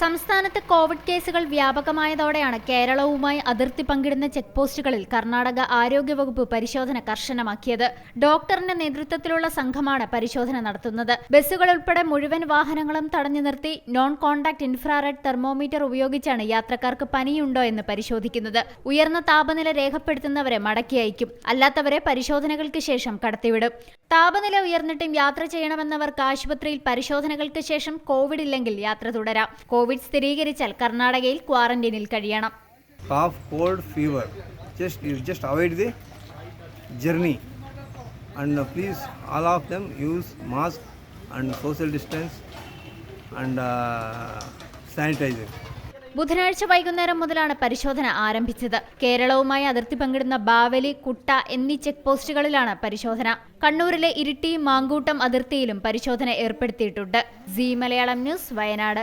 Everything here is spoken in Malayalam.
സംസ്ഥാനത്ത് കോവിഡ് കേസുകൾ വ്യാപകമായതോടെയാണ് കേരളവുമായി അതിർത്തി പങ്കിടുന്ന ചെക്ക് പോസ്റ്റുകളിൽ കർണാടക ആരോഗ്യവകുപ്പ് പരിശോധന കർശനമാക്കിയത്. ഡോക്ടറിന്റെ നേതൃത്വത്തിലുള്ള സംഘമാണ് പരിശോധന നടത്തുന്നത്. ബസ്സുകൾ ഉൾപ്പെടെ മുഴുവൻ വാഹനങ്ങളും തടഞ്ഞു നിർത്തി നോൺ കോൺടാക്ട് ഇൻഫ്രാറെഡ് തെർമോമീറ്റർ ഉപയോഗിച്ചാണ് യാത്രക്കാർക്ക് പനിയുണ്ടോ എന്ന് പരിശോധിക്കുന്നത്. ഉയർന്ന താപനില രേഖപ്പെടുത്തുന്നവരെ മടക്കി അയക്കും. അല്ലാത്തവരെ പരിശോധനകൾക്ക് ശേഷം കടത്തിവിടും. താപനില ഉയർന്നിട്ടും യാത്ര ചെയ്യണമെന്നവർക്ക് ആശുപത്രിയിൽ പരിശോധനകൾക്ക് ശേഷം കോവിഡ് ഇല്ലെങ്കിൽ യാത്ര തുടരാം. കോവിഡ് സ്ഥിരീകരിച്ചാൽ കർണാടകയിൽ ക്വാറന്റൈനിൽ കഴിയണം. Cough cold fever just just avoid the journey and please all of all of them use mask and social distance and uh, sanitizer. ബുധനാഴ്ച വൈകുന്നേരം മുതലാണ് പരിശോധന ആരംഭിച്ചത്. കേരളവുമായി അതിർത്തി പങ്കിടുന്ന ബാവലി കുട്ട എന്നീ ചെക്ക് പോസ്റ്റുകളിലാണ് പരിശോധന. കണ്ണൂരിലെ ഇരിട്ടി മാങ്കൂട്ടം അതിർത്തിയിലും പരിശോധന ഏർപ്പെടുത്തിയിട്ടുണ്ട്. C Malayalam news Wayanad.